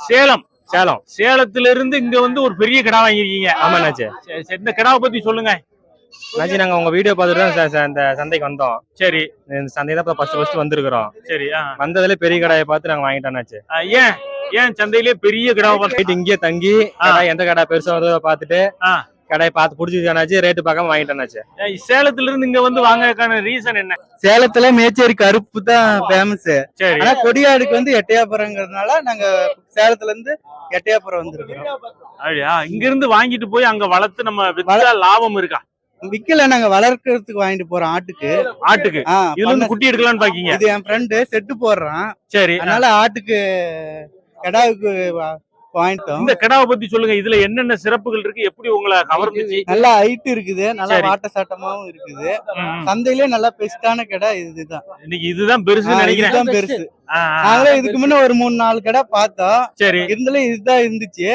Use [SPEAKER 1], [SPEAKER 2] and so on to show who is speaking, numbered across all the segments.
[SPEAKER 1] சேலம்
[SPEAKER 2] சேலம்.
[SPEAKER 1] சேலத்துல இருந்து இங்க வந்து ஒரு பெரிய கிடா வாங்கிருக்கீங்க சரி, சரி, இந்த கிடாவை பத்தி சொல்லுங்க.
[SPEAKER 2] அண்ணாச்சி நாங்க உங்க வீடியோ பார்த்துட்டு தான் இந்த சந்தைக்கு வந்தோம்.
[SPEAKER 1] சரி.
[SPEAKER 2] இந்த சந்தை தான் ஃபர்ஸ்ட் ஃபர்ஸ்ட் வந்திருக்கிறோம்.
[SPEAKER 1] சரி.
[SPEAKER 2] வந்ததுல பெரிய கடையை பார்த்து நாங்க வாங்கிட்டோம்னாச்சு
[SPEAKER 1] ஏன்? ஏன் சந்தையிலே பெரிய கிடாவை பார்த்து
[SPEAKER 2] இங்கேயே தங்கி எந்த கடை பெருசா பார்த்துட்டு
[SPEAKER 1] ஆ.
[SPEAKER 2] கடையை பார்த்து பிடிச்சிருக்கானாச்சு ரேட்டு பார்க்காம வாங்கிட்டோம்னாச்சு
[SPEAKER 1] ஏய், சேலத்துல இருந்து இங்க வந்து வாங்கறதுக்கான ரீசன் என்ன?
[SPEAKER 3] சேலத்துல மேச்சேரி கருப்பு தான் ஃபேமஸ்
[SPEAKER 1] சரி.
[SPEAKER 3] ஆனா கொடியாடுக்கு வந்து எட்டையாபுரங்கிறதுனால நாங்க சேலத்துல இருந்து எட்டையாபுரம் வந்திருக்கிறோம்.
[SPEAKER 1] அப்படியா? இங்க இருந்து வாங்கிட்டு போய் அங்க வளர்த்து நம்ம வித்தா லாபம் இருக்கா?
[SPEAKER 3] விக்கல நாங்க வளர்க்கறதுக்கு வாங்கிட்டு போறோம் ஆட்டுக்கு.
[SPEAKER 1] ஆட்டுக்கு? இதுல இருந்து குட்டி எடுக்கலாம்னு பாக்கீங்க.
[SPEAKER 3] இது என் ஃப்ரெண்டு செட்டு போடுறான்.
[SPEAKER 1] சரி.
[SPEAKER 3] அதனால ஆட்டுக்கு கெடாவுக்கு வாங்கிட்டோம்
[SPEAKER 1] இந்த கிடாவை பத்தி சொல்லுங்க. இதுல என்னென்ன சிறப்புகள் இருக்கு? எப்படி உங்களை கவர்ந்துச்சு
[SPEAKER 3] நல்லா ஹைட் இருக்குது. நல்லா. வாட்ட சாட்டமாவும் இருக்குது. சந்தையிலே நல்லா பெஸ்டான கடை இதுதான்.
[SPEAKER 1] இன்னைக்கு இதுதான் பெருசு நினைக்கிறேன்.
[SPEAKER 3] இதுதான் பெருசு. நாங்களே இதுக்கு முன்ன ஒரு மூணு நாலு கடை பார்த்தோம்
[SPEAKER 1] சரி.
[SPEAKER 3] இருந்தாலும் இதுதான் இருந்துச்சு.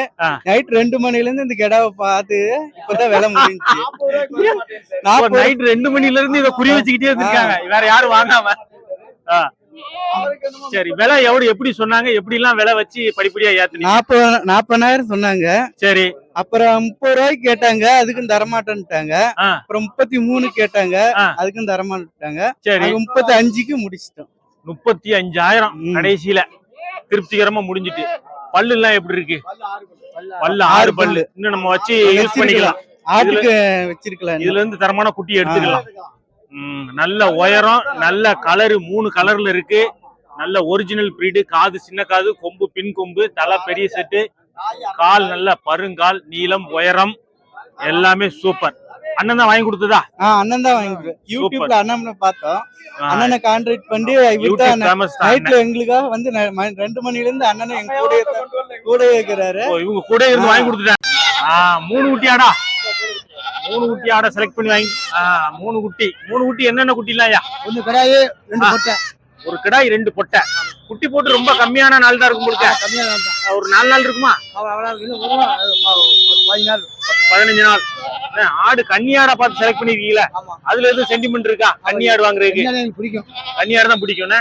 [SPEAKER 3] நைட் ரெண்டு மணில இருந்து இந்த கெடாவை பார்த்து இப்பதான் விலை முடிஞ்சுச்சு.
[SPEAKER 1] நைட் ரெண்டு மணில இருந்து இத குறி வச்சுக்கிட்டே இருந்திருக்காங்க வேற யாரும் வாங்காம. சரி விலை எவ்வளவு எப்படி சொன்னாங்க? எப்படி எல்லாம் விலை வச்சு படிப்படியா ஏத்துனீங்க?
[SPEAKER 3] நாற்பது நாற்பதாயிரம் சொன்னாங்க.
[SPEAKER 1] சரி.
[SPEAKER 3] அப்புறம் முப்பது ரூபாய்க்கு கேட்டாங்க அதுக்கும் தரமாட்டேன்ட்டாங்க. அப்புறம் முப்பத்தி மூணு கேட்டாங்க. அதுக்கும் தரமாட்டாங்க
[SPEAKER 1] சரி.
[SPEAKER 3] முப்பத்தி அஞ்சுக்கு முடிச்சிட்டோம்.
[SPEAKER 1] முப்பத்தி அஞ்சாயிரம். கடைசியில. திருப்திகரமா முடிஞ்சிட்டு. பல்லு எல்லாம் எப்படி இருக்கு? பல்லு ஆறு
[SPEAKER 3] ஆறு
[SPEAKER 1] பல்லு இன்னும் நம்ம வச்சு யூஸ் பண்ணிக்கலாம்.
[SPEAKER 3] ஆட்டுக்கு வச்சிருக்கலாம்.
[SPEAKER 1] இதுல இருந்து தரமான குட்டி எடுத்துக்கலாம். நல்ல உயரம் நல்ல கலரு மூணு கலர்ல இருக்கு. நல்ல ஒரிஜினல் பிரீடு காது சின்ன காது கொம்பு பின் கொம்பு தலை பெரிய செட்டு கால் நல்ல பருங்கால் நீளம் உயரம் எல்லாமே சூப்பர் அண்ணன் தான் வாங்கி கொடுத்ததா?
[SPEAKER 3] ஆஹ் அண்ணன் தான் வாங்கிக்கிறேன் யூடியூப்ல அண்ணனை பார்த்தோம். அண்ணனை கான்ட்ராக்ட் பண்ணி. நைட்ல எங்களுக்காக வந்து ரெண்டு மணில இருந்து அண்ணனை எங்க கூட கூட இருக்கிறாரு
[SPEAKER 1] இவங்க கூட இருந்து வாங்கி கொடுத்துட்டேன் ஆ, மூணு குட்டி ஆடா மூணு குட்டி ஆடை செலக்ட் பண்ணி வாங்கி மூணு குட்டி. மூணு குட்டி என்னென்ன குட்டி இல்லையா
[SPEAKER 3] ஒண்ணு கடாயி ரெண்டு. பொட்டை.
[SPEAKER 1] ஒரு கிடாய் ரெண்டு பொட்டை. குட்டி போட்டு ரொம்ப கம்மியான நாள் தான் இருக்கும் போலுக்க
[SPEAKER 3] கம்மியா தான்
[SPEAKER 1] ஒரு நாலு நாள் இருக்குமா? பதினஞ்சு நாள் ஆடு கன்னியாடா பார்த்து செலக்ட் பண்ணிருக்கீங்களா. அதுல எதுவும் சென்டிமெண்ட் இருக்கா? கன்னியாடு வாங்குறதுக்கு.
[SPEAKER 3] பிடிக்கும்.
[SPEAKER 1] கன்னியாடு தான் பிடிக்கும்னே?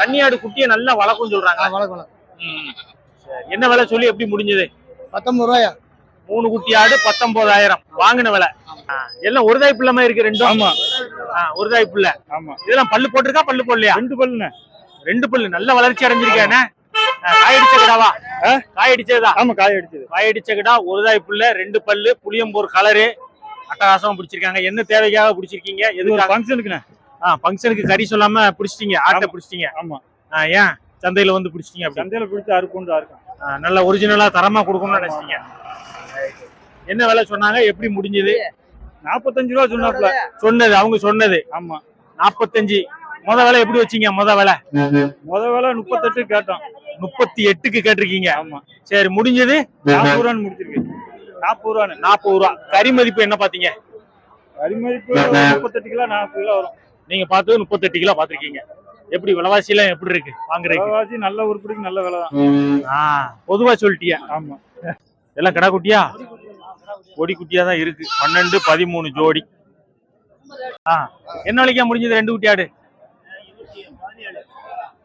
[SPEAKER 1] கன்னியாடு குட்டியை நல்லா வளர்க்கும் சொல்றாங்க. என்ன விலை சொல்லி எப்படி முடிஞ்சது?
[SPEAKER 3] பத்தொன்பது ரூபாயா?
[SPEAKER 1] மூணு குட்டி ஆடு பத்தொன்பதாயிரம் வாங்கின விலை. எல்லாம் ஒரு தாய் பிள்ளை மாதிரி இருக்கு ரெண்டும்?
[SPEAKER 3] ஆமா.
[SPEAKER 1] ஒரு தாய் பிள்ளை.
[SPEAKER 3] ஆமா.
[SPEAKER 1] இதெல்லாம் பல்லு போட்டிருக்கா பல்லு போடலையா?
[SPEAKER 3] ரெண்டு பல்லுண்ணே.
[SPEAKER 1] ரெண்டு பல்லு. நல்ல வளர்ச்சி அடைஞ்சிருக்கானே காயடிச்ச கிடாவா? காயடிச்சதா
[SPEAKER 3] ஆமா காய் அடிச்சது.
[SPEAKER 1] காயடிச்ச கிடா ஒரு தாய் புள்ள ரெண்டு பல்லு புளியம்போர் கலரு அட்டகாசமா பிடிச்சிருக்காங்க. என்ன தேவைக்காக பிடிச்சிருக்கீங்க? எதுக்காக?
[SPEAKER 3] ஃபங்க்ஷனுக்குண்ணே
[SPEAKER 1] ஆ ஃபங்க்ஷனுக்கு கறி சொல்லாம பிடிச்சிட்டீங்க ஆட்டை. பிடிச்சிட்டீங்க.
[SPEAKER 3] ஆமா.
[SPEAKER 1] ஏன்? சந்தையில வந்து பிடிச்சிட்டீங்க
[SPEAKER 3] சந்தையில பிடிச்சி அறுப்புண்டு அறுக்கும்.
[SPEAKER 1] நல்ல ஒரிஜினலா தரமா கொடுக்கணும்னு நினைச்சீங்க என்ன விலை சொன்னாங்க? எப்படி முடிஞ்சது?
[SPEAKER 3] நாற்பத்தஞ்சு ரூபா சொன்னாப்ல
[SPEAKER 1] சொன்னது அவங்க சொன்னது.
[SPEAKER 3] ஆமா.
[SPEAKER 1] நாற்பத்தஞ்சு. முத விலை எப்படி வச்சீங்க? முத விலை?
[SPEAKER 3] முத வேலை முப்பத்தெட்டு கேட்டோம்.
[SPEAKER 1] முப்பத்தி எட்டுக்கு கேட்டிருக்கீங்க.
[SPEAKER 3] ஆமா.
[SPEAKER 1] சரி முடிஞ்சது?
[SPEAKER 3] நாற்பது ரூபான்னு முடிச்சிருக்கு. நாற்பது ரூபான்னு.
[SPEAKER 1] நாற்பது ரூபா. கறி மதிப்பு என்ன பாத்தீங்க
[SPEAKER 3] அரிமதிப்பு முப்பத்தெட்டு கிலோ நாற்பது கிலோ வரும்.
[SPEAKER 1] நீங்க பார்த்தது முப்பத்தெட்டு கிலோ பாத்திருக்கீங்க எப்படி விலைவாசி எல்லாம் எப்படி இருக்கு? வாங்குறதுக்கு?
[SPEAKER 3] விலைவாசி நல்ல உருப்படிக்கு நல்ல விலை தான்.
[SPEAKER 1] ஆ, பொதுவா சொல்லிட்டியா?
[SPEAKER 3] ஆமா.
[SPEAKER 1] எல்லாம் கடா குட்டியா? கொடி குட்டியா தான் இருக்கு. பன்னெண்டு பதிமூணு ஜோடி. ஆ என்ன விலைக்கா முடிஞ்சது ரெண்டு குட்டி ஆடு?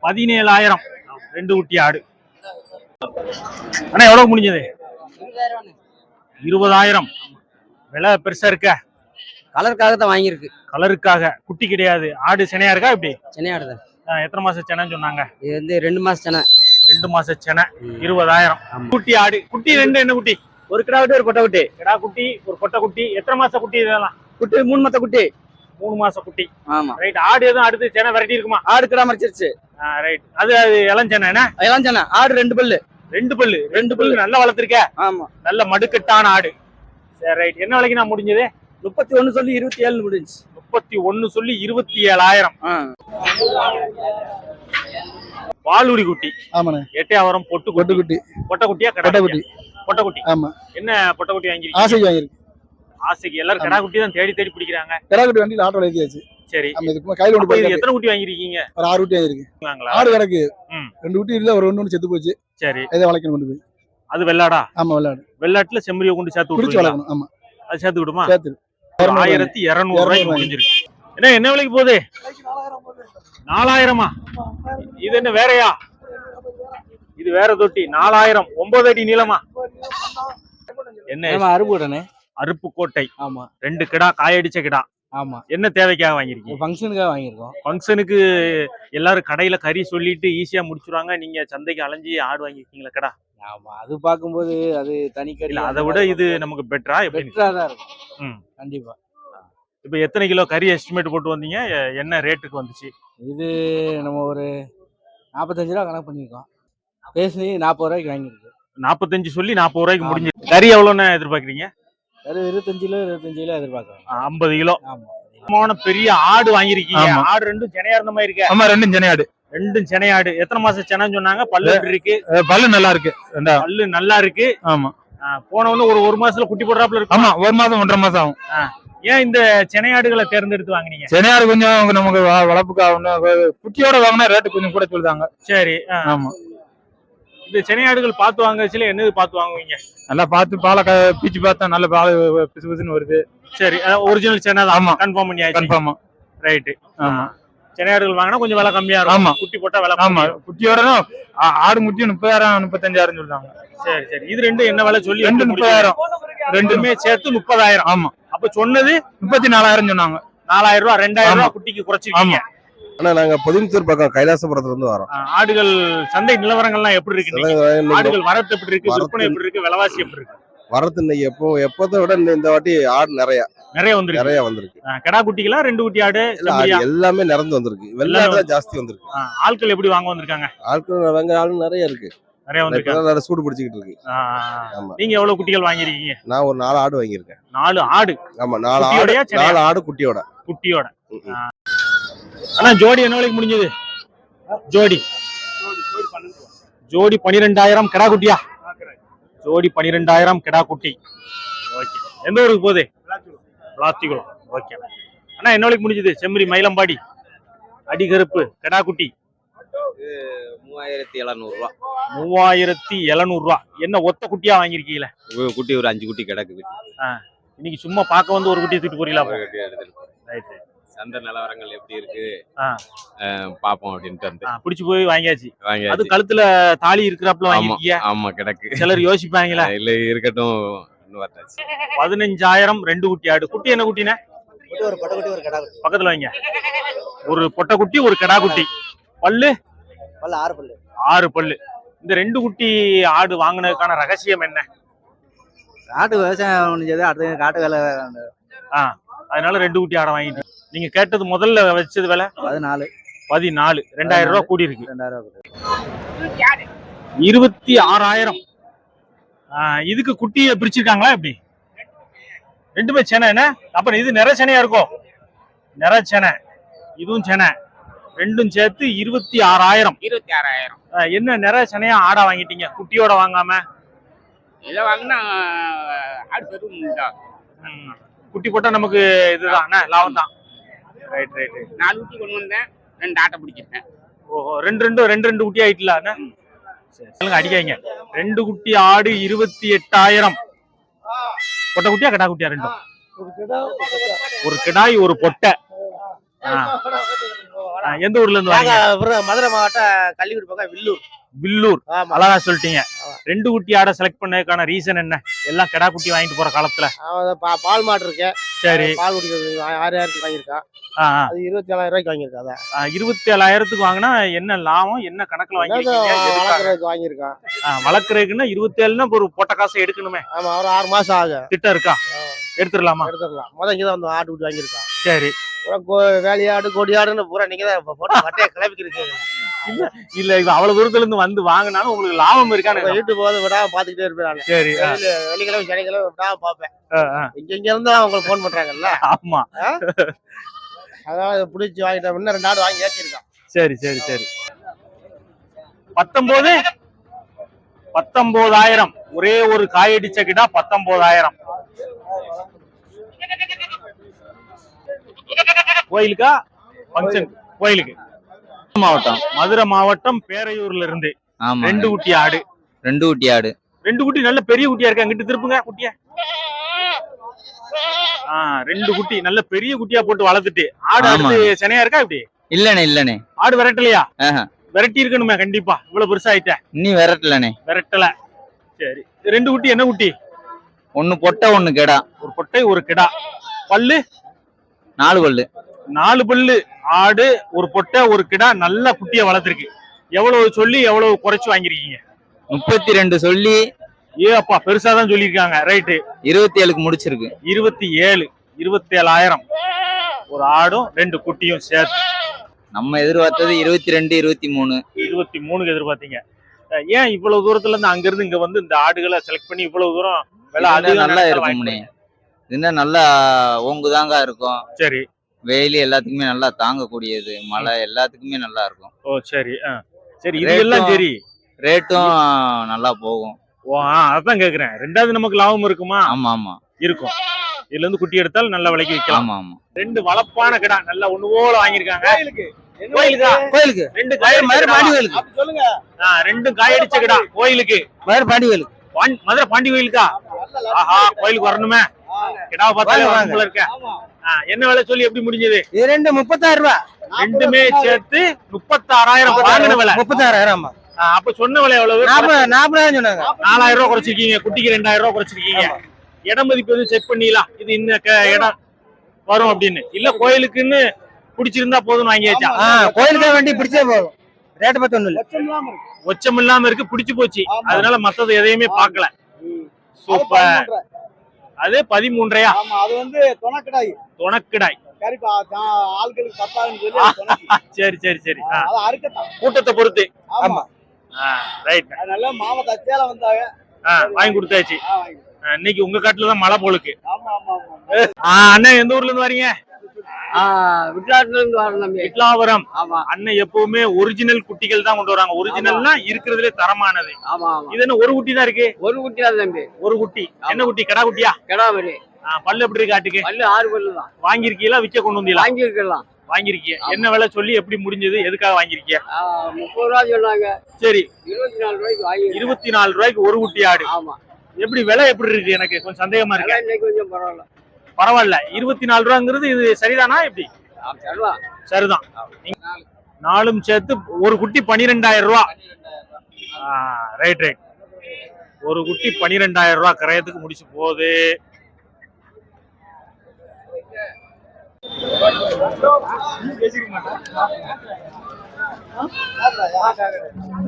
[SPEAKER 1] பதினேழாயிரம். ரெண்டு குட்டி ஆடு. அண்ணா எவ்வளவு முடிஞ்சது? இருபதாயிரம். விலை பெருசா இருக்க?
[SPEAKER 4] கலருக்காக தான் வாங்கியிருக்கு.
[SPEAKER 1] கலருக்காக. குட்டி கிடையாது. ஆடு சினையா இருக்கா இப்படி
[SPEAKER 4] சென்னையாடு தான்
[SPEAKER 1] எத்தனை மாசம் செனைன்னு சொன்னாங்க?
[SPEAKER 4] இது வந்து ரெண்டு மாசம் சென்னை
[SPEAKER 1] ரெண்டு மாச செனை இருபதாயிரம். குட்டி ஆடு குட்டி ரெண்டு என்ன குட்டி?
[SPEAKER 4] ஒரு கிடா குட்டி ஒரு கொட்டை குட்டி.
[SPEAKER 1] கிடா குட்டி ஒரு கொட்டை குட்டி. எத்தனை மாச குட்டி இதெல்லாம்?
[SPEAKER 4] குட்டி மூணு மத்த குட்டி?
[SPEAKER 1] மூணு மாச குட்டி.
[SPEAKER 4] ஆமா.
[SPEAKER 1] ரைட் ஆடு எதுவும் அடுத்து செனை வெரைட்டி இருக்குமா?
[SPEAKER 4] ஆடு கிடா மறைச்சிருச்சு
[SPEAKER 1] ரைட் அது அது இளஞ்செனை என்ன?
[SPEAKER 4] சென்னை ஆடு ரெண்டு பல்லு.
[SPEAKER 1] ரெண்டு பல்லு. ரெண்டு பல்லு நல்லா வளர்த்துருக்க?
[SPEAKER 4] ஆமா.
[SPEAKER 1] நல்ல மடுக்கட்டான ஆடு. சரி ரைட் என்ன விலைக்கு நான் முடிஞ்சது?
[SPEAKER 4] முப்பத்தி ஒண்ணு சொல்லி இருபத்தி ஏழு முடிஞ்சு
[SPEAKER 1] முப்பத்தி ஒன்னு சொல்லி இருபத்தி ஏழாயிரம் பாலுடி குட்டி.
[SPEAKER 3] ஆமாண்ணே.
[SPEAKER 1] எட்டையாவரம் பொட்டு
[SPEAKER 3] கொட்டு.
[SPEAKER 1] குட்டி பொட்டை குட்டியா கடா
[SPEAKER 3] கொட்டை?
[SPEAKER 1] பொட்டை குட்டி
[SPEAKER 3] ஆமா.
[SPEAKER 1] என்ன பொட்டை குட்டி வாங்கிருக்கீங்க
[SPEAKER 3] ஆசைக்கு வாங்கியிருக்கு.
[SPEAKER 1] ஆசைக்கு. எல்லாரும் கடா குட்டி தான் தேடி தேடி பிடிக்கிறாங்க.
[SPEAKER 3] கிடா குட்டி வண்டியில் ஆட்டோல ஏற்றியாச்சு
[SPEAKER 1] சரி.
[SPEAKER 3] நம்ம இதுக்கு கையில் ஒன்று போய்
[SPEAKER 1] எத்தனை குட்டி வாங்கிருக்கீங்க
[SPEAKER 3] ஒரு ஆறு குட்டி வாங்கியிருக்கு.
[SPEAKER 1] வாங்களா?
[SPEAKER 3] ஆடு கிடக்கு. ரெண்டு குட்டி இல்லை ஒரு ஒன்று செத்து போச்சு.
[SPEAKER 1] சரி.
[SPEAKER 3] இதை வளர்க்கணும் கொண்டு போய்.
[SPEAKER 1] அது வெள்ளாடா?
[SPEAKER 3] ஆமா விளையாடு
[SPEAKER 1] வெள்ளாட்டுல செம்மறியை கொண்டு சேர்த்து
[SPEAKER 3] பிடிச்சி வளர்க்கணும் ஆமா.
[SPEAKER 1] அது சேர்த்து விடுமா?
[SPEAKER 3] சேர்த்து.
[SPEAKER 1] ஆயிரத்தி இருநூறு முடிஞ்சிருக்கு. என்ன என்ன விலைக்கு போகுது? நாலாயிரமா? இது என்ன வேறயா? இது வேற தொட்டி நாலாயிரம். ஒன்பது அடி நீளமா? என்ன?
[SPEAKER 3] அறுபுடனே
[SPEAKER 1] அருப்புக்கோட்டை
[SPEAKER 3] ஆமா.
[SPEAKER 1] ரெண்டு கிடா காயடிச்ச கிடா.
[SPEAKER 3] ஆமா.
[SPEAKER 1] என்ன தேவைக்காக வாங்கியிருக்கீங்க?
[SPEAKER 3] ஃபங்க்ஷனுக்காக வாங்கியிருக்கோம்.
[SPEAKER 1] ஃபங்க்ஷனுக்கு எல்லாரும் கடையில கறி சொல்லிட்டு ஈஸியா முடிச்சிருவாங்க நீங்க சந்தைக்கு அலைஞ்சி ஆடு வாங்கிருக்கீங்களா கடா?
[SPEAKER 3] ஆமா. அது பார்க்கும்போது அது தனிக்கறி
[SPEAKER 1] இல்ல அதை விட இது நமக்கு பெட்டரா
[SPEAKER 3] பெட்டரா தான் இருக்கும்.
[SPEAKER 1] ம்.
[SPEAKER 3] கண்டிப்பா.
[SPEAKER 1] இப்ப எத்தனை கிலோ கறி எஸ்டிமேட் போட்டு வந்தீங்க? என்ன ரேட்டுக்கு வந்துச்சு?
[SPEAKER 3] இது நம்ம ஒரு நாற்பத்தஞ்சு ரூபா கணக்கு பண்ணியிருக்கோம் பேசி நாற்பது ரூபாய்க்கு வாங்கியிருக்கு.
[SPEAKER 1] நாற்பத்தஞ்சு சொல்லி நாற்பது ரூபாய்க்கு முடிஞ்சு கறி எவ்வளோன்னு எதிர்பார்க்குறீங்க?
[SPEAKER 3] வெறும் இருபத்தஞ்சு கிலோ இருபத்தஞ்சு கிலோ எதிர்பார்க்குறோம்.
[SPEAKER 1] ஐம்பது கிலோ.
[SPEAKER 3] ஆமா.
[SPEAKER 1] சுத்தமான பெரிய ஆடு வாங்கியிருக்கீங்க. ஆடு ரெண்டும் செனையா இருந்த மாதிரி இருக்கு.
[SPEAKER 2] ஆமா ரெண்டும் சென்னையாடு
[SPEAKER 1] ரெண்டும் செனையாடு எத்தனை மாசம் செனைன்னு சொன்னாங்க? பல்லு இருக்கு.
[SPEAKER 2] பல்லு நல்லா இருக்கு.
[SPEAKER 1] பல்லு நல்லா இருக்கு.
[SPEAKER 2] ஆமா.
[SPEAKER 1] ஆ, போன உடனே ஒரு ஒரு மாசத்துல குட்டி போடுறாப்புல இருக்கு
[SPEAKER 2] ஆமா ஒரு மாசம் ஒன்றரை மாசம் ஆகும்.
[SPEAKER 1] ஏன் இந்த செனையாடுகளை தேர்ந்தெடுத்து வாங்குனீங்க?
[SPEAKER 2] சென்னையாடு கொஞ்சம் நமக்கு வ- வளர்ப்புக்கு ஆகணும் குட்டியோட வாங்கினா ரேட்டு கொஞ்சம் கூட சொல்லுதாங்க
[SPEAKER 1] சரி.
[SPEAKER 2] ஆமா.
[SPEAKER 1] இந்த செனையாடுகள் பார்த்து வாங்கச்சுல என்னது பார்த்து வாங்குவீங்க?
[SPEAKER 2] நல்லா பார்த்து பாலை பீச்சு பார்த்தா நல்ல பால் பிசு பிசுன்னு வருது.
[SPEAKER 1] சரி ஒரிஜினல் சென்னை
[SPEAKER 2] ஆமா.
[SPEAKER 1] கன்ஃபார்ம் பண்ணியாச்சு.
[SPEAKER 2] கன்ஃபார்மா
[SPEAKER 1] ரைட்டு
[SPEAKER 2] ஆமா.
[SPEAKER 1] செனையாடுகள் வாங்கினா கொஞ்சம் விலை கம்மியா இருக்கும்.
[SPEAKER 2] ஆமா.
[SPEAKER 1] குட்டி போட்டா விலை
[SPEAKER 2] ஆமா. குட்டியோட ஆடு முட்டி முப்பதாயிரம் முப்பத்தஞ்சாயிரம் சொல்றாங்க.
[SPEAKER 1] சரி சரி. இது ரெண்டும் என்ன விலை சொல்லி
[SPEAKER 2] ரெண்டு முப்பதாயிரம்?
[SPEAKER 1] ரெண்டுமே சேர்த்து முப்பதாயிரம்.
[SPEAKER 2] ஆமா.
[SPEAKER 1] அப்ப சொன்னது
[SPEAKER 2] முப்பத்தி நாலாயிரம் சொன்னாங்க.
[SPEAKER 1] நாலாயிரம் ரூபாய் ரெண்டாயிரம். ரூபாய் குட்டிக்கு குறைச்சிருக்கீங்க.
[SPEAKER 5] ஆனா நாங்க பொதிமுத்தூர் பக்கம் கைலாசபுரத்துல இருந்து வரோம்.
[SPEAKER 1] ஆடுகள் சந்தை நிலவரங்கள்லாம் எப்படி இருக்கு ஆடுகள் வரத்து எப்படி இருக்கு? விற்பனை எப்படி இருக்கு? விலைவாசி எப்படி இருக்கு?
[SPEAKER 5] வரத்து இன்னைக்கு எப்போ எப்போதை விட இந்த- வாட்டி ஆடு நிறைய.
[SPEAKER 1] நிறைய வந்திருக்கு.
[SPEAKER 5] நிறைய வந்திருக்கு.
[SPEAKER 1] கிடா குட்டிகளா? ரெண்டு குட்டி ஆடு?
[SPEAKER 5] எல்லாமே நிறந்து வந்திருக்கு. வெள்ளாடு ஜாஸ்தி வந்திருக்கு.
[SPEAKER 1] ஆட்கள் எப்படி வாங்க வந்திருக்காங்க?
[SPEAKER 5] ஆட்கள் வெங்க ஆளு நிறைய இருக்கு.
[SPEAKER 1] நிறைய
[SPEAKER 5] இப்பதான் நிறைய சூடு பிடிச்சிக்கிட்டு இருக்கு. ஆமா.
[SPEAKER 1] நீங்க எவ்வளவு குட்டிகள் வாங்கிருக்கீங்க
[SPEAKER 5] நான் ஒரு நாலு ஆடு வாங்கியிருக்கேன்.
[SPEAKER 1] நாலு ஆடு.
[SPEAKER 5] ஆமா நாலு ஆடு? நாலு ஆடு குட்டியோட.
[SPEAKER 1] குட்டியோட.
[SPEAKER 5] ம், ம்.
[SPEAKER 1] ஆ. அண்ணா ஜோடி என்ன விலைக்கு முடிஞ்சது? ஜோடி. ஜோடி பனிரெண்டாயிரம் கிடா குட்டியா? ஜோடி பனிரெண்டாயிரம் கிடா குட்டி. ஓகே. எந்த ஊருக்கு போகுது? பிளாஸ்டிகுளம் ஓகே. அண்ணா என்ன விலைக்கு முடிஞ்சது? செம்மறி மயிலம்பாடி. அடிகருப்பு கிடா குட்டி.
[SPEAKER 6] மூவாயிரத்தி எழுநூறுவா.
[SPEAKER 1] மூவாயிரத்தி எழுநூறு ரூபா என்ன ஒத்த குட்டியா வாங்கியிருக்கீங்களே?
[SPEAKER 6] குட்டி ஒரு அஞ்சு குட்டி கிடக்குது.
[SPEAKER 1] இன்னைக்கு சும்மா பார்க்க வந்து ஒரு குட்டியை தூக்கிட்டு போறீங்களா. ரைட்டு
[SPEAKER 6] சந்தை நிலவரங்கள் எப்படி இருக்கு? பாப்போம் அப்படின்ட்டு வந்து.
[SPEAKER 1] பிடிச்சு போய் வாங்கியாச்சு. அது கழுத்துல தாலி இருக்கிறாப்புல
[SPEAKER 6] ஆமா
[SPEAKER 1] வாங்கிருக்கீங்க
[SPEAKER 6] ஆமா கிடக்கு.
[SPEAKER 1] சிலர் யோசிப்பாங்களா.
[SPEAKER 6] இல்ல இருக்கட்டும்
[SPEAKER 1] பதினஞ்சாயிரம் ரெண்டு குட்டி ஆடு. குட்டி என்ன குட்டினே
[SPEAKER 3] ஒரு பட்டை குட்டி ஒரு கடை
[SPEAKER 1] பக்கத்துல வைங்க. ஒரு பொட்டை குட்டி ஒரு கிடா குட்டி. பல்லு?
[SPEAKER 3] பல்ல ஆறு பல்லு.
[SPEAKER 1] ஆறு பல்லு. இந்த ரெண்டு குட்டி ஆடு வாங்குனதுக்கான ரகசியம் என்ன?
[SPEAKER 3] காட்டு விவசாயம் முடிஞ்சது அடுத்து காட்டு வேலை
[SPEAKER 1] அதனால ரெண்டு குட்டி ஆடை வாங்கிட்டு நீங்க கேட்டது முதல்ல வச்சது விலை?
[SPEAKER 3] பதினாலு.
[SPEAKER 1] பதினாலு. ரெண்டாயிரம் ரூபாய் கூடி இருக்கு
[SPEAKER 3] ரெண்டாயிரம் ரூபாய்
[SPEAKER 1] இருபத்தி ஆறாயிரம். இதுக்கு குட்டியை பிரிச்சிருக்காங்களா எப்படி? ரெண்டுமே செனை என்ன? அப்புறம் இது நிற செனையா இருக்கும்? நிற செனை. இதுவும் செனை. ரெண்டும் சேர்த்து இருபத்தி ஆறாயிரம்.
[SPEAKER 7] இருபத்தி ஆறாயிரம்.
[SPEAKER 1] என்ன நிற செனையா ஆடா வாங்கிட்டீங்க? குட்டியோட வாங்காம?
[SPEAKER 7] இதை வாங்கினா ஆடு பெரும்.
[SPEAKER 1] குட்டி போட்டா நமக்கு இதுதான் லாபம் தான். ரைட் ரைட்
[SPEAKER 7] நாலு குட்டி கொண்டு வந்தேன். ரெண்டு ஆட்டை பிடிச்சிருக்கேன்.
[SPEAKER 1] ஓஹோ ரெண்டு ரெண்டு ரெண்டு ரெண்டு குட்டி ஆயிட்டுல சொல்லுங்க அடிக்காங்க ரெண்டு குட்டி ஆடு இருபத்தி எட்டாயிரம். பொட்டை குட்டியா கடா குட்டியா ரெண்டும்? ஒரு கிடாய் ஒரு பொட்டை. எந்த ஊர்ல இருந்து வாங்க?
[SPEAKER 3] மதுரை மாவட்டம் கள்ளிக்குடி பக்கம் வில்லூர்.
[SPEAKER 1] வில்லூர். அழகா சொல்லிட்டீங்க. ரெண்டு குட்டி ஆடை செலக்ட் பண்ணதுக்கான ரீசன் என்ன? எல்லாம் கிடா குட்டி வாங்கிட்டு போற காலத்துல.
[SPEAKER 3] பால் மாடு இருக்கு.
[SPEAKER 1] சரி.
[SPEAKER 3] பால் குடிக்கிறது ஆ- ஆறாயிரத்துக்கு வாங்கியிருக்கான். அது இருபத்தி ஏழாயிரம் ரூபாய்க்கு
[SPEAKER 1] ஆ, இருபத்தி ஏழாயிரத்துக்கு வாங்கினா என்ன லாபம்? என்ன கணக்குல?
[SPEAKER 3] வளர்க்குறதுக்கு வாங்கியிருக்கான்
[SPEAKER 1] வளர்க்கறதுக்குன்னா இருபத்தி ஏழுனா ஒரு பொட்டை காசை எடுக்கணுமே.
[SPEAKER 3] ஆமா ஒரு ஆறு மாசம் ஆகும்
[SPEAKER 1] திட்டம் இருக்கா? எடுத்துடலாமா?
[SPEAKER 3] எடுத்துடலாம். முத இங்க தான் வந்து ஆட்டு குட்டி வாங்கியிருக்கான்
[SPEAKER 1] சரி.
[SPEAKER 3] வேலையாடு கொடியாடுன்னு பூரா நீங்க தான் இப்ப போட்டு மட்டையை கிளப்பிக்கிறீங்க
[SPEAKER 1] இல்ல இது அவ்வளவு தூரத்துல இருந்து வந்து வாங்கினாலும் உங்களுக்கு லாபம் இருக்கான்னு
[SPEAKER 3] வீட்டு போது விடாம பாத்துக்கிட்டே இருப்பேன்
[SPEAKER 1] சரி
[SPEAKER 3] வெள்ளிக்கிழமை சனிக்கிழமை விடாம
[SPEAKER 1] ஆ.
[SPEAKER 3] இங்க இங்க இருந்தா உங்களுக்கு ஃபோன் பண்றாங்கல்ல.
[SPEAKER 1] ஆமா.
[SPEAKER 3] அதான் இதை பிடிச்சி வாங்கிட்டேன் இன்னும் ரெண்டு ஆடு வாங்கி ஏற்றிருக்கான்
[SPEAKER 1] சரி சரி சரி. பத்தொன்பது பத்தொன்பதாயிரம் ஒரே ஒரு காயடிச்ச கிட்டா பத்தொன்பதாயிரம் கோயிலுக்கா? ஃபங்க்ஷன் கோயிலுக்கு.
[SPEAKER 8] மாவட்டம்.
[SPEAKER 1] மதுரை மாவட்டம் பேரையூர்ல இருந்து
[SPEAKER 8] ஆமா
[SPEAKER 1] ரெண்டு குட்டி ஆடு.
[SPEAKER 8] ரெண்டு குட்டி ஆடு.
[SPEAKER 1] ரெண்டு குட்டி நல்ல பெரிய குட்டியா இருக்கு? அங்கிட்டு திருப்புங்க குட்டிய. ஆ ரெண்டு குட்டி நல்ல பெரிய குட்டியா போட்டு வளர்த்துட்டு. ஆடு அடுத்து சினையா இருக்கா இப்படி?
[SPEAKER 8] இல்லண்ணே இல்லண்ணே.
[SPEAKER 1] ஆடு விரட்டலையா?
[SPEAKER 8] ஆஹா.
[SPEAKER 1] விரட்டி இருக்கணுமே கண்டிப்பா. இவ்வளவு பெருசா ஆயிட்ட.
[SPEAKER 8] இன்னும் விரட்டலண்ணே.
[SPEAKER 1] விரட்டல. சரி. ரெண்டு குட்டி என்ன குட்டி?
[SPEAKER 8] ஒண்ணு பொட்டை ஒண்ணு கெடா.
[SPEAKER 1] ஒரு பொட்டை ஒரு கிடா. பல்லு?
[SPEAKER 8] நாலு பல்லு.
[SPEAKER 1] நாலு பல்லு ஆடு ஒரு பொட்டை ஒரு கிடா நல்ல குட்டியை வளர்த்துருக்கு. எவ்வளவு சொல்லி எவ்வளவு குறைச்சு வாங்கிருக்கீங்க
[SPEAKER 8] முப்பத்தி ரெண்டு சொல்லி
[SPEAKER 1] ஏ அப்பா பெருசா தான் சொல்லியிருக்காங்க. ரைட்டு.
[SPEAKER 8] இருபத்தி ஏழுக்கு முடிச்சிருக்கு.
[SPEAKER 1] இருபத்தி ஏழு இருபத்தி ஏழாயிரம் ஒரு ஆடும் ரெண்டு குட்டியும் சேர்த்து.
[SPEAKER 8] நம்ம எதிர்பார்த்தது இருபத்தி ரெண்டு இருபத்தி மூணு
[SPEAKER 1] இருபத்தி மூணுக்கு எதிர்பார்த்தீங்க ஏன் இவ்வளவு தூரத்துல இருந்து அங்க இருந்து இங்க வந்து இந்த ஆடுகளை செலக்ட் பண்ணி இவ்வளவு தூரம் விலை அதிகம்
[SPEAKER 8] நல்லா
[SPEAKER 1] வாங்கி
[SPEAKER 8] இதுன்னா நல்லா ஓங்குதாங்க இருக்கும்.
[SPEAKER 1] சரி.
[SPEAKER 8] வெயில் எல்லாத்துக்குமே நல்லா தாங்கக்கூடியது மழை எல்லாத்துக்குமே நல்லா இருக்கும்
[SPEAKER 1] ஓ சரி ஆ. சரி இது எல்லாம் சரி.
[SPEAKER 8] ரேட்டும் நல்லா போகும்.
[SPEAKER 1] ஓ ஆ, அதான் கேக்குறேன். ரெண்டாவது நமக்கு லாபம் இருக்குமா?
[SPEAKER 8] ஆமா ஆமா.
[SPEAKER 1] இருக்கும். இதுல இருந்து குட்டி எடுத்தால் நல்ல விலைக்கு விற்கலாம்.
[SPEAKER 8] ஆமா ஆமா.
[SPEAKER 1] ரெண்டு வளப்பான கிடா நல்லா ஒண்ணு போல வாங்கியிருக்காங்க. கோயிலுக்கா.
[SPEAKER 3] கோயிலுக்கு?
[SPEAKER 1] ரெண்டு காய்
[SPEAKER 3] மதுரை பாண்டி. கோயிலுக்கு. சொல்லுங்க.
[SPEAKER 1] ஆ, ரெண்டு காய் அடிச்ச கிடா. கோயிலுக்கு.
[SPEAKER 3] மதுரை பாண்டி கோயிலுக்கு.
[SPEAKER 1] மதுரை பாண்டி கோயிலுக்கா? ஆஹா கோயிலுக்கு வரணுமே. கிடாவை பார்த்தாலே
[SPEAKER 3] வாங்க,
[SPEAKER 1] இருக்க. என்ன விலை சொல்லி எப்படி முடிஞ்சது?
[SPEAKER 3] இது ரெண்டு முப்பத்தாயிரம் ரூபாய்
[SPEAKER 1] ரெண்டுமே சேர்த்து முப்பத்தாறாயிரம் வாங்கின விலை. ஆ, அப்ப சொன்ன விலை எவ்வளவு?
[SPEAKER 3] நாற்பது நாற்பதாயிரம் சொன்னாங்க.
[SPEAKER 1] நாலாயிரம் ரூபாய் குறைச்சிருக்கீங்க குட்டிக்கு ரெண்டாயிரம் ரூபாய் குறைச்சிருக்கீங்க. இட மதிப்பு எதுவும் செக் பண்ணிடலாம். இது இந்த இடம் வரும் அப்படின்னு. இல்ல கோயிலுக்குன்னு பிடிச்சிருந்தா போதும் வாங்கியாச்சா?
[SPEAKER 3] கோயிலுக்கு வண்டி பிடிச்சே போதும். ரேட்டு பத்தி ஒண்ணு இல்ல.
[SPEAKER 1] ஒச்சம் இல்லாம இருக்கு பிடிச்சு போச்சு. அதனால மத்தது எதையுமே பார்க்கல. சூப்பர். அது பதிமூன்றையா
[SPEAKER 9] ஆமா அது வந்து துணக்கடாய்.
[SPEAKER 1] துணக்கிடாய். சரி சரி சரி கூட்டத்தை பொறுத்து.
[SPEAKER 9] ஆமா.
[SPEAKER 1] ரைட்
[SPEAKER 9] அதனால மாமா வந்தாங்க.
[SPEAKER 1] வாங்கி கொடுத்தாச்சு. இன்னைக்கு உங்க காட்டுல தான் மழை போலுக்கு. அண்ணன் எந்த ஊர்ல இருந்து வரீங்க?
[SPEAKER 4] ஆமா.
[SPEAKER 1] அண்ணன் எப்பவுமே ஒரிஜினல் குட்டிகள் தான் கொண்டு வராங்க. ஒரிஜினல்னா இருக்கிறதுலே தரமானது. இது என்ன ஒரு குட்டி தான் இருக்கு?
[SPEAKER 4] ஒரு குட்டி தான் தம்பி.
[SPEAKER 1] ஒரு குட்டி. என்ன குட்டி? கடா குட்டியா? ஆ, பல்லு எப்படி இருக்கு ஆட்டுக்கு?
[SPEAKER 4] பல்லு ஆறு பல்லு தான்.
[SPEAKER 1] வாங்கிருக்கீங்களா விற்க கொண்டு வந்தீங்களா?
[SPEAKER 4] வாங்கி இருக்கலாம்
[SPEAKER 1] வாங்கிருக்கீங்க என்ன விலை சொல்லி எப்படி முடிஞ்சது? எதுக்காக வாங்கிருக்கீங்க
[SPEAKER 4] முப்பது ரூபா சொன்னாங்க.
[SPEAKER 1] சரி.
[SPEAKER 4] இருபத்தி நாலு ரூபாய்க்கு வாங்கி
[SPEAKER 1] இருபத்தி நாலு ரூபாய்க்கு ஒரு குட்டி ஆடு.
[SPEAKER 4] ஆமா.
[SPEAKER 1] எப்படி விலை எப்படி இருக்கு? எனக்கு கொஞ்சம் சந்தேகமா இருக்கு.
[SPEAKER 4] இன்னைக்கு கொஞ்சம் பரவாயில்ல.
[SPEAKER 1] பரவாயில்ல. இருபத்தி நாலு ரூபாங்கிறது இது சரிதானா? எப்படி?
[SPEAKER 4] சரிதான்.
[SPEAKER 1] நாலும் சேர்த்து ஒரு குட்டி பனிரெண்டாயிரம் ரூபா. ரைட் ரைட் ஒரு குட்டி பனிரெண்டாயிரம் ரூபா கரையத்துக்கு முடிச்சு போகுது.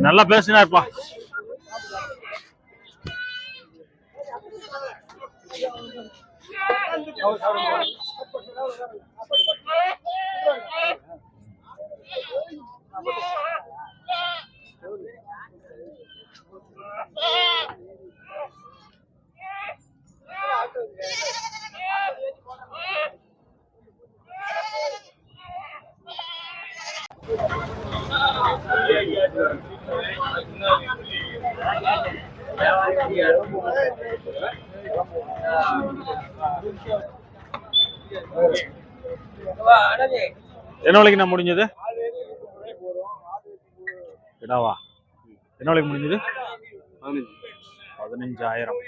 [SPEAKER 1] நல்லா பேசினாருப்பா. என்ன விலைக்கு முடிஞ்சது? கிடாவா என்ன விலைக்கு முடிஞ்சது? பதினஞ்சாயிரம்.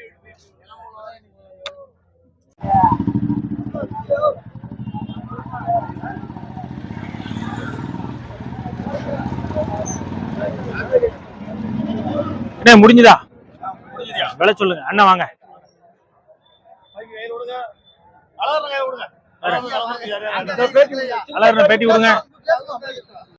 [SPEAKER 1] என்ன முடிஞ்சுதா? விலை சொல்லுங்க. அண்ணா வாங்க. அலர்ன பேட்டி விடுங்க